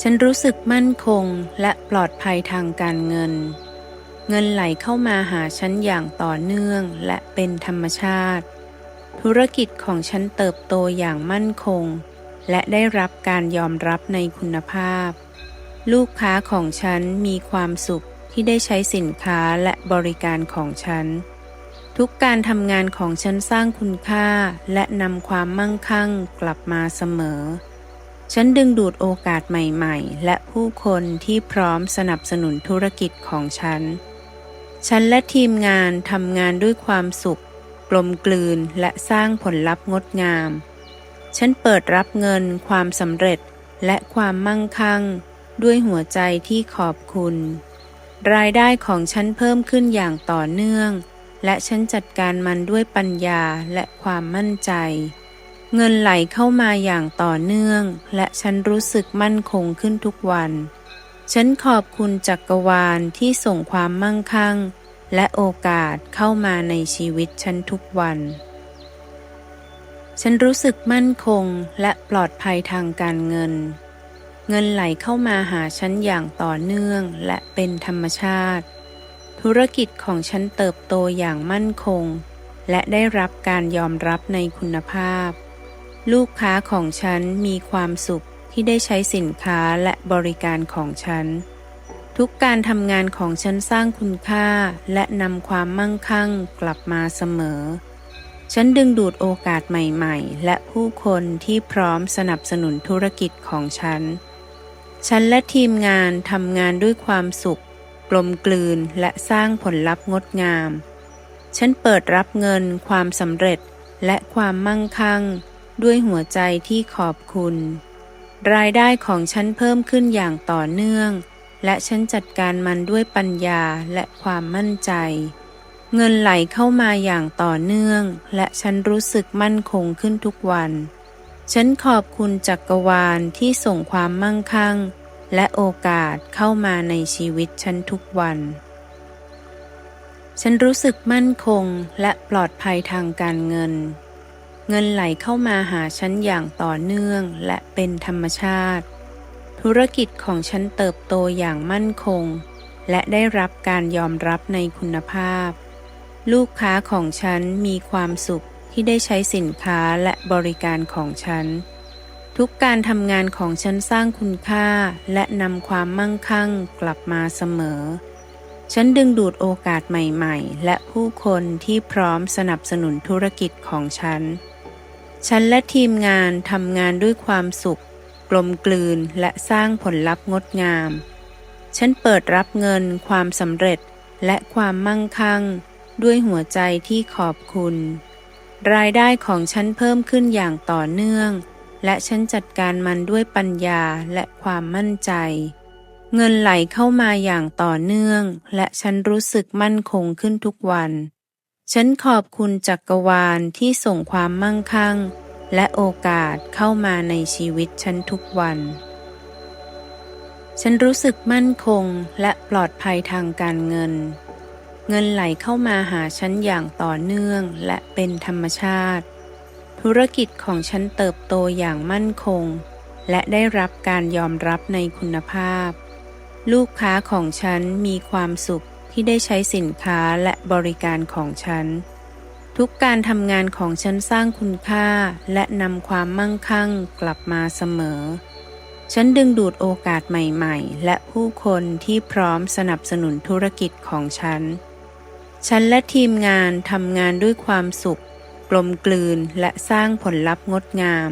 ฉันรู้สึกมั่นคงและปลอดภัยทางการเงิน เงินไหลเข้ามาหาฉันอย่างต่อเนื่องและเป็นธรรมชาติ ธุรกิจของฉันเติบโตอย่างมั่นคง และได้รับการยอมรับในคุณภาพ ลูกค้าของฉันมีความสุขที่ได้ใช้สินค้าและบริการของฉัน ทุกการทำงานของฉันสร้างคุณค่าและนำความมั่งคั่งกลับมาเสมอ ฉันดึงดูดโอกาสใหม่ๆ และผู้คนที่พร้อมสนับสนุนธุรกิจของฉัน ฉันและทีมงานทำงานด้วยความสุข กลมกลืนและสร้างผลลัพธ์งดงาม ฉันเปิดรับเงิน ความสำเร็จและความมั่งคั่ง ด้วยหัวใจที่ขอบคุณ รายได้ของฉันเพิ่มขึ้นอย่างต่อเนื่อง และฉันจัดการมันด้วยปัญญาและความมั่นใจ เงินไหลเข้ามาอย่างต่อเนื่อง และฉันรู้สึกมั่นคงขึ้นทุกวัน ฉันขอบคุณจักรวาลที่ส่งความมั่งคั่ง และโอกาสเข้ามาในชีวิตฉันทุกวัน ฉันรู้สึกมั่นคงและปลอดภัยทางการเงิน เงินไหลเข้ามาหาฉันอย่างต่อเนื่องและเป็นธรรมชาติ ธุรกิจของฉันเติบโตอย่างมั่นคง และได้รับการยอมรับในคุณภาพ ลูกค้าของฉันมีความสุขที่ได้ใช้สินค้าและบริการของฉัน ทุกการทำงานของฉันสร้างคุณค่าและนำความมั่งคั่งกลับมาเสมอ ฉันดึงดูดโอกาสใหม่ๆ และผู้คนที่พร้อมสนับสนุนธุรกิจของฉัน ฉันและทีมงานทำงานด้วยความสุข กลมกลืนและสร้างผลลัพธ์งดงาม ฉันเปิดรับเงิน ความสำเร็จและความมั่งคั่ง ด้วยหัวใจที่ขอบคุณ รายได้ของฉันเพิ่มขึ้นอย่างต่อเนื่อง และฉันจัดการมันด้วยปัญญาและความมั่นใจ เงินไหลเข้ามาอย่างต่อเนื่อง และฉันรู้สึกมั่นคงขึ้นทุกวัน ฉันขอบคุณจักรวาลที่ส่งความมั่งคั่ง และโอกาสเข้ามาในชีวิตฉันทุกวันฉันรู้สึกมั่นคงและปลอดภัยทางการเงิน เงินไหลเข้ามาหาฉันอย่างต่อเนื่องและเป็นธรรมชาติ ธุรกิจของฉันเติบโตอย่างมั่นคง และได้รับการยอมรับในคุณภาพ ลูกค้าของฉันมีความสุขที่ได้ใช้สินค้าและบริการของฉัน ทุกการทำงานของฉันสร้างคุณค่าและนำความมั่งคั่งกลับมาเสมอ ฉันดึงดูดโอกาสใหม่ ๆ และผู้คนที่พร้อมสนับสนุนธุรกิจของฉัน ฉันและทีมงานทำงานด้วยความสุข กลมกลืนและสร้างผลลัพธ์งดงาม ฉันเปิดรับเงินความสำเร็จและความมั่งคั่ง ด้วยหัวใจที่ขอบคุณ รายได้ของฉันเพิ่มขึ้นอย่างต่อเนื่อง และฉันจัดการมันด้วยปัญญาและความมั่นใจ เงินไหลเข้ามาอย่างต่อเนื่อง และฉันรู้สึกมั่นคงขึ้นทุกวัน ฉันขอบคุณจักรวาลที่ส่งความมั่งคั่ง และโอกาสเข้ามาในชีวิตฉันทุกวัน ฉันรู้สึกมั่นคงและปลอดภัยทางการเงิน เงินไหลเข้ามาหาฉันอย่างต่อเนื่องและเป็นธรรมชาติ ธุรกิจของฉันเติบโตอย่างมั่นคง และได้รับการยอมรับในคุณภาพ ลูกค้าของฉันมีความสุข ที่ได้ใช้สินค้าและบริการของฉัน ทุกการทำงานของฉันสร้างคุณค่าและนำความมั่งคั่งกลับมาเสมอ ฉันดึงดูดโอกาสใหม่ๆ และผู้คนที่พร้อมสนับสนุนธุรกิจของฉัน ฉันและทีมงานทำงานด้วยความสุข กลมกลืนและสร้างผลลัพธ์งดงาม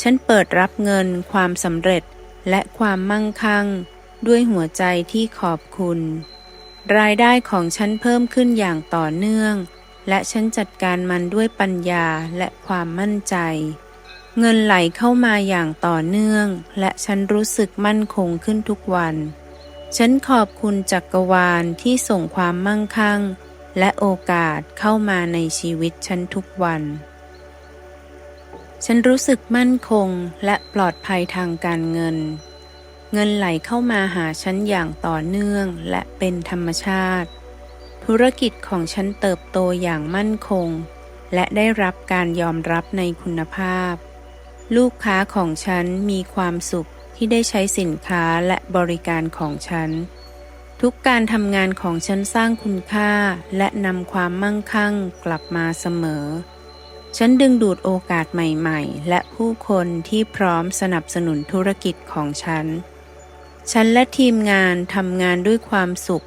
ฉันเปิดรับเงิน ความสำเร็จและความมั่งคั่ง ด้วยหัวใจที่ขอบคุณ รายได้ของฉันเพิ่มขึ้นอย่างต่อเนื่อง และฉันจัดการมันด้วยปัญญาและความมั่นใจ เงินไหลเข้ามาอย่างต่อเนื่อง และฉันรู้สึกมั่นคงขึ้นทุกวัน ฉันขอบคุณจักรวาลที่ส่งความมั่งคั่ง และโอกาสเข้ามาในชีวิตฉันทุกวัน ฉันรู้สึกมั่นคงและปลอดภัยทางการเงิน เงินไหลเข้ามาหาฉันอย่างต่อเนื่องและเป็นธรรมชาติ ธุรกิจของฉันเติบโตอย่างมั่นคง และได้รับการยอมรับในคุณภาพ ลูกค้าของฉันมีความสุขที่ได้ใช้สินค้าและบริการของฉัน ทุกการทำงานของฉันสร้างคุณค่าและนำความมั่งคั่งกลับมาเสมอ ฉันดึงดูดโอกาสใหม่ ๆ และผู้คนที่พร้อมสนับสนุนธุรกิจของฉัน ฉันและทีมงานทำงานด้วยความสุข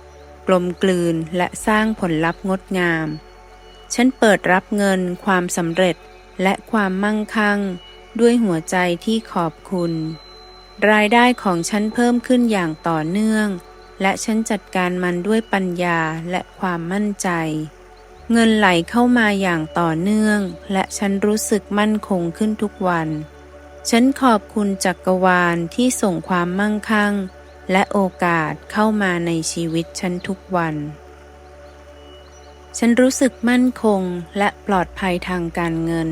กลมกลืนและสร้างผลลัพธ์งดงาม ฉันเปิดรับเงินความสำเร็จและความมั่งคั่ง ด้วยหัวใจที่ขอบคุณ รายได้ของฉันเพิ่มขึ้นอย่างต่อเนื่อง และฉันจัดการมันด้วยปัญญาและความมั่นใจ เงินไหลเข้ามาอย่างต่อเนื่อง และฉันรู้สึกมั่นคงขึ้นทุกวัน ฉันขอบคุณจักรวาลที่ส่งความมั่งคั่ง และโอกาสเข้ามาในชีวิตฉันทุกวัน ฉันรู้สึกมั่นคงและปลอดภัยทางการเงิน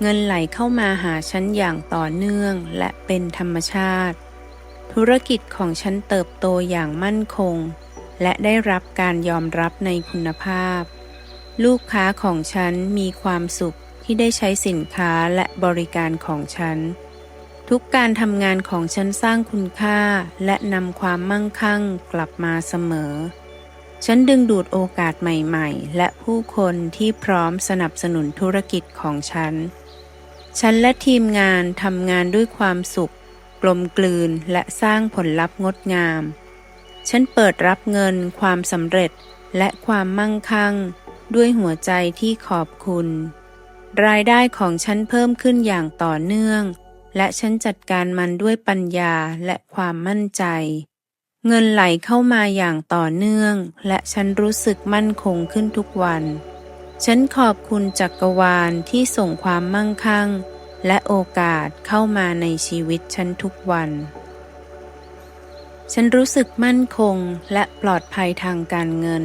เงินไหลเข้ามาหาฉันอย่างต่อเนื่องและเป็นธรรมชาติ ธุรกิจของฉันเติบโตอย่างมั่นคง และได้รับการยอมรับในคุณภาพ ลูกค้าของฉันมีความสุข ที่ได้ใช้สินค้าและบริการของฉัน ทุกการทำงานของฉันสร้างคุณค่าและนำความมั่งคั่งกลับมาเสมอ ฉันดึงดูดโอกาสใหม่ๆ และผู้คนที่พร้อมสนับสนุนธุรกิจของฉัน ฉันและทีมงานทำงานด้วยความสุข กลมกลืนและสร้างผลลัพธ์งดงาม ฉันเปิดรับเงิน ความสำเร็จและความมั่งคั่ง ด้วยหัวใจที่ขอบคุณ รายได้ของฉันเพิ่มขึ้นอย่างต่อเนื่อง และฉันจัดการมันด้วยปัญญาและความมั่นใจ เงินไหลเข้ามาอย่างต่อเนื่อง และฉันรู้สึกมั่นคงขึ้นทุกวัน ฉันขอบคุณจักรวาลที่ส่งความมั่งคั่ง และโอกาสเข้ามาในชีวิตฉันทุกวัน ฉันรู้สึกมั่นคงและปลอดภัยทางการเงิน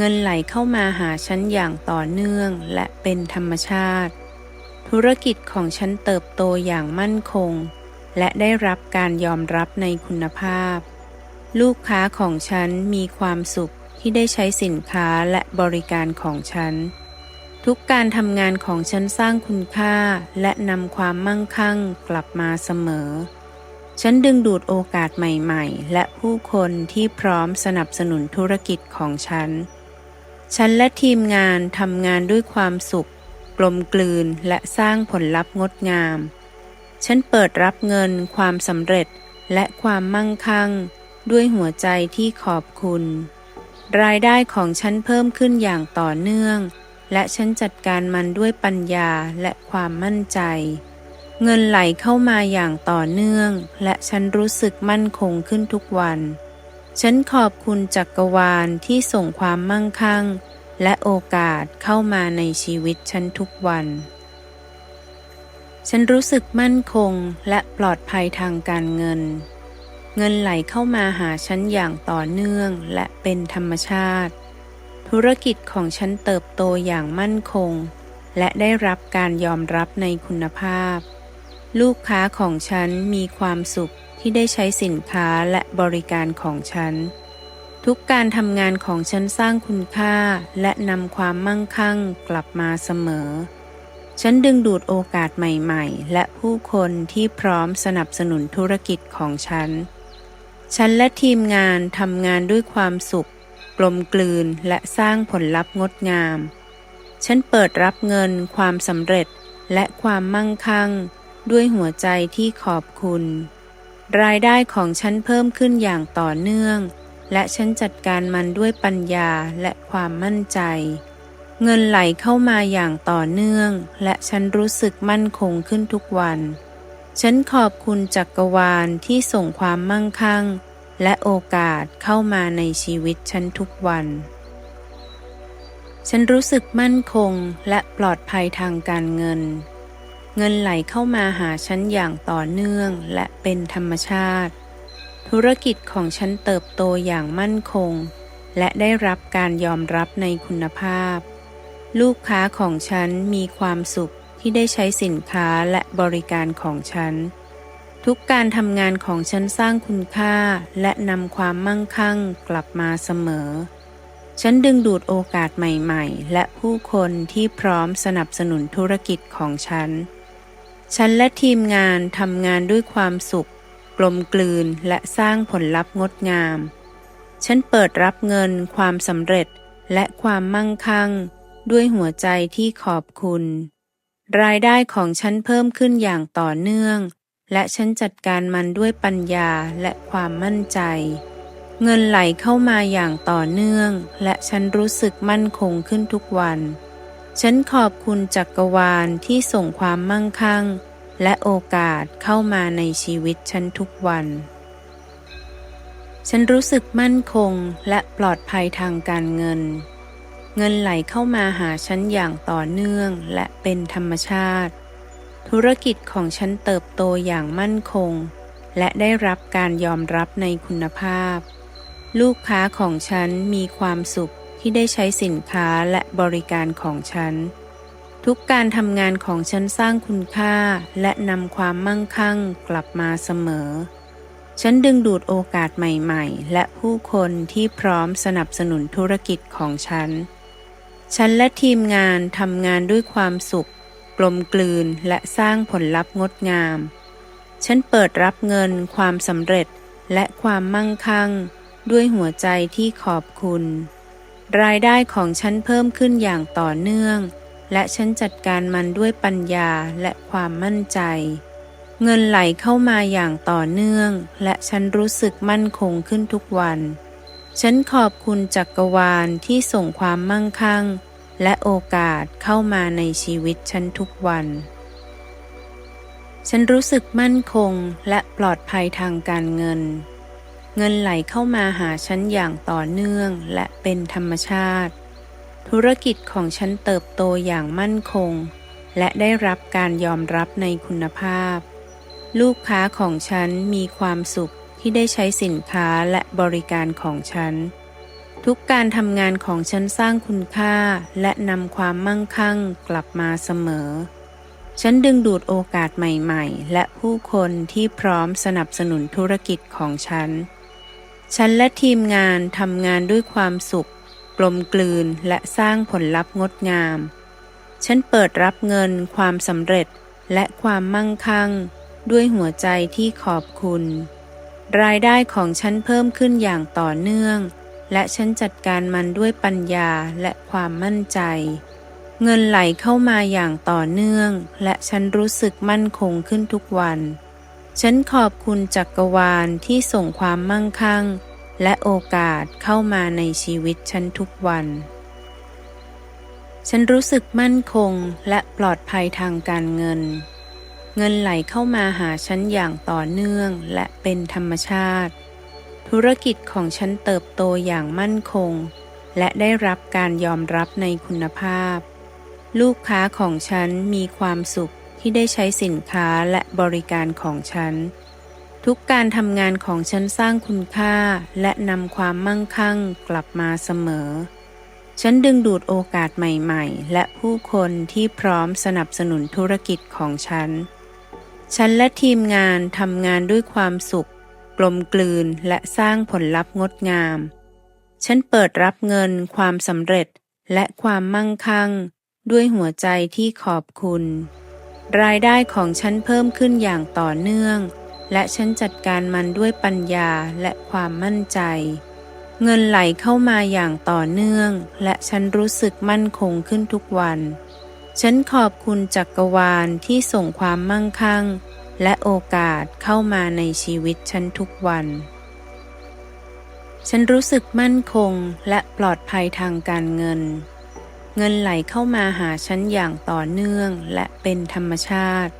เงินไหลเข้ามาหาฉันอย่างต่อเนื่องและเป็นธรรมชาติ ธุรกิจของฉันเติบโตอย่างมั่นคง และได้รับการยอมรับในคุณภาพ ลูกค้าของฉันมีความสุขที่ได้ใช้สินค้าและบริการของฉัน ทุกการทำงานของฉันสร้างคุณค่าและนำความมั่งคั่งกลับมาเสมอ ฉันดึงดูดโอกาสใหม่ ๆ และผู้คนที่พร้อมสนับสนุนธุรกิจของฉัน ฉันและทีมงานทำงานด้วยความสุข กลมกลืนและสร้างผลลัพธ์งดงาม ฉันเปิดรับเงินความสำเร็จและความมั่งคั่ง ด้วยหัวใจที่ขอบคุณ รายได้ของฉันเพิ่มขึ้นอย่างต่อเนื่อง และฉันจัดการมันด้วยปัญญาและความมั่นใจ เงินไหลเข้ามาอย่างต่อเนื่อง และฉันรู้สึกมั่นคงขึ้นทุกวัน ฉันขอบคุณจักรวาลที่ส่งความมั่งคั่ง และโอกาสเข้ามาในชีวิตฉันทุกวัน ฉันรู้สึกมั่นคงและปลอดภัยทางการเงิน เงินไหลเข้ามาหาฉันอย่างต่อเนื่องและเป็นธรรมชาติ ธุรกิจของฉันเติบโตอย่างมั่นคง และได้รับการยอมรับในคุณภาพ ลูกค้าของฉันมีความสุข ที่ได้ใช้สินค้าและบริการของฉัน ทุกการทำงานของฉันสร้างคุณค่าและนำความมั่งคั่งกลับมาเสมอ ฉันดึงดูดโอกาสใหม่ๆ และผู้คนที่พร้อมสนับสนุนธุรกิจของฉัน ฉันและทีมงานทำงานด้วยความสุข กลมกลืนและสร้างผลลัพธ์งดงาม ฉันเปิดรับเงิน ความสำเร็จและความมั่งคั่ง ด้วยหัวใจที่ขอบคุณ รายได้ของฉันเพิ่มขึ้นอย่างต่อเนื่อง และฉันจัดการมันด้วยปัญญาและความมั่นใจ เงินไหลเข้ามาอย่างต่อเนื่อง และฉันรู้สึกมั่นคงขึ้นทุกวัน ฉันขอบคุณจักรวาลที่ส่งความมั่งคั่ง และโอกาสเข้ามาในชีวิตฉันทุกวัน ฉันรู้สึกมั่นคงและปลอดภัยทางการเงิน เงินไหลเข้ามาหาฉันอย่างต่อเนื่องและเป็นธรรมชาติ ธุรกิจของฉันเติบโตอย่างมั่นคง และได้รับการยอมรับในคุณภาพ ลูกค้าของฉันมีความสุขที่ได้ใช้สินค้าและบริการของฉัน ทุกการทำงานของฉันสร้างคุณค่าและนำความมั่งคั่งกลับมาเสมอ ฉันดึงดูดโอกาสใหม่ ๆ และผู้คนที่พร้อมสนับสนุนธุรกิจของฉัน ฉันและทีมงานทำงานด้วยความสุข กลมกลืนและสร้างผลลัพธ์งดงาม ฉันเปิดรับเงินความสำเร็จและความมั่งคั่ง ด้วยหัวใจที่ขอบคุณ รายได้ของฉันเพิ่มขึ้นอย่างต่อเนื่อง และฉันจัดการมันด้วยปัญญาและความมั่นใจ เงินไหลเข้ามาอย่างต่อเนื่อง และฉันรู้สึกมั่นคงขึ้นทุกวัน ฉันขอบคุณจักรวาลที่ส่งความมั่งคั่ง และโอกาสเข้ามาในชีวิตฉันทุกวัน ฉันรู้สึกมั่นคงและปลอดภัยทางการเงิน เงินไหลเข้ามาหาฉันอย่างต่อเนื่องและเป็นธรรมชาติ ธุรกิจของฉันเติบโตอย่างมั่นคง และได้รับการยอมรับในคุณภาพ ลูกค้าของฉันมีความสุข ที่ได้ใช้สินค้าและบริการของฉัน ทุกการทำงานของฉันสร้างคุณค่าและนำความมั่งคั่งกลับมาเสมอ ฉันดึงดูดโอกาสใหม่ๆ และผู้คนที่พร้อมสนับสนุนธุรกิจของฉัน ฉันและทีมงานทำงานด้วยความสุข กลมกลืนและสร้างผลลัพธ์งดงาม ฉันเปิดรับเงิน ความสำเร็จและความมั่งคั่ง ด้วยหัวใจที่ขอบคุณ รายได้ของฉันเพิ่มขึ้นอย่างต่อเนื่อง และฉันจัดการมันด้วยปัญญาและความมั่นใจ เงินไหลเข้ามาอย่างต่อเนื่อง และฉันรู้สึกมั่นคงขึ้นทุกวัน ฉันขอบคุณจักรวาลที่ส่งความมั่งคั่ง และโอกาสเข้ามาในชีวิตฉันทุกวัน ฉันรู้สึกมั่นคงและปลอดภัยทางการเงิน เงินไหลเข้ามาหาฉันอย่างต่อเนื่องและเป็นธรรมชาติ ธุรกิจของฉันเติบโตอย่างมั่นคง และได้รับการยอมรับในคุณภาพ ลูกค้าของฉันมีความสุขที่ได้ใช้สินค้าและบริการของฉัน ทุกการทำงานของฉันสร้างคุณค่าและนำความมั่งคั่งกลับมาเสมอ ฉันดึงดูดโอกาสใหม่ ๆ และผู้คนที่พร้อมสนับสนุนธุรกิจของฉัน ฉันและทีมงานทำงานด้วยความสุข กลมกลืนและสร้างผลลัพธ์งดงาม ฉันเปิดรับเงินความสำเร็จและความมั่งคั่ง ด้วยหัวใจที่ขอบคุณ รายได้ของฉันเพิ่มขึ้นอย่างต่อเนื่อง และฉันจัดการมันด้วยปัญญาและความมั่นใจ เงินไหลเข้ามาอย่างต่อเนื่อง และฉันรู้สึกมั่นคงขึ้นทุกวัน ฉันขอบคุณจักรวาลที่ส่งความมั่งคั่ง และโอกาสเข้ามาในชีวิตฉันทุกวัน ฉันรู้สึกมั่นคงและปลอดภัยทางการเงิน เงินไหลเข้ามาหาฉันอย่างต่อเนื่องและเป็นธรรมชาติ ธุรกิจของฉันเติบโตอย่างมั่นคง และได้รับการยอมรับในคุณภาพ ลูกค้าของฉันมีความสุข ที่ได้ใช้สินค้าและบริการของฉัน ทุกการทำงานของฉันสร้างคุณค่าและนำความมั่งคั่งกลับมาเสมอ ฉันดึงดูดโอกาสใหม่ๆ และผู้คนที่พร้อมสนับสนุนธุรกิจของฉัน ฉันและทีมงานทำงานด้วยความสุข กลมกลืนและสร้างผลลัพธ์งดงาม ฉันเปิดรับเงิน ความสำเร็จและความมั่งคั่ง ด้วยหัวใจที่ขอบคุณ รายได้ของฉันเพิ่มขึ้นอย่างต่อเนื่อง และฉันจัดการมันด้วยปัญญาและความมั่นใจ เงินไหลเข้ามาอย่างต่อเนื่อง และฉันรู้สึกมั่นคงขึ้นทุกวัน ฉันขอบคุณจักรวาลที่ส่งความมั่งคั่ง และโอกาสเข้ามาในชีวิตฉันทุกวัน ฉันรู้สึกมั่นคงและปลอดภัยทางการเงิน เงินไหลเข้ามาหาฉันอย่างต่อเนื่องและเป็นธรรมชาติ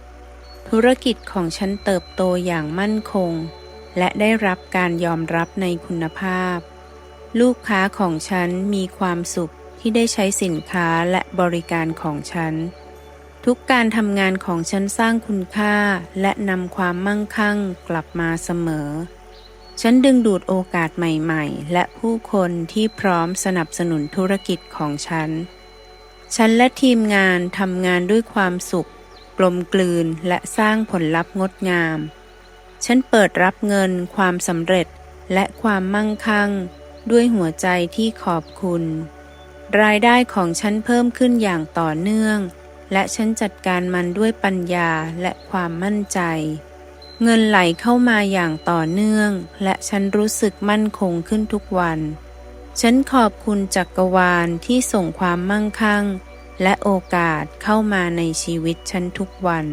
ธุรกิจของฉันเติบโตอย่างมั่นคง และได้รับการยอมรับในคุณภาพ ลูกค้าของฉันมีความสุขที่ได้ใช้สินค้าและบริการของฉัน ทุกการทำงานของฉันสร้างคุณค่าและนำความมั่งคั่งกลับมาเสมอ ฉันดึงดูดโอกาสใหม่ ๆ และผู้คนที่พร้อมสนับสนุนธุรกิจของฉัน ฉันและทีมงานทำงานด้วยความสุข กลมกลืนและสร้างผลลัพธ์งดงาม ฉันเปิดรับเงินความสำเร็จและความมั่งคั่ง ด้วยหัวใจที่ขอบคุณ รายได้ของฉันเพิ่มขึ้นอย่างต่อเนื่อง และฉันจัดการมันด้วยปัญญาและความมั่นใจ เงินไหลเข้ามาอย่างต่อเนื่อง และฉันรู้สึกมั่นคงขึ้นทุกวัน ฉันขอบคุณจักรวาลที่ส่งความมั่งคั่ง และโอกาสเข้ามาในชีวิตฉันทุกวัน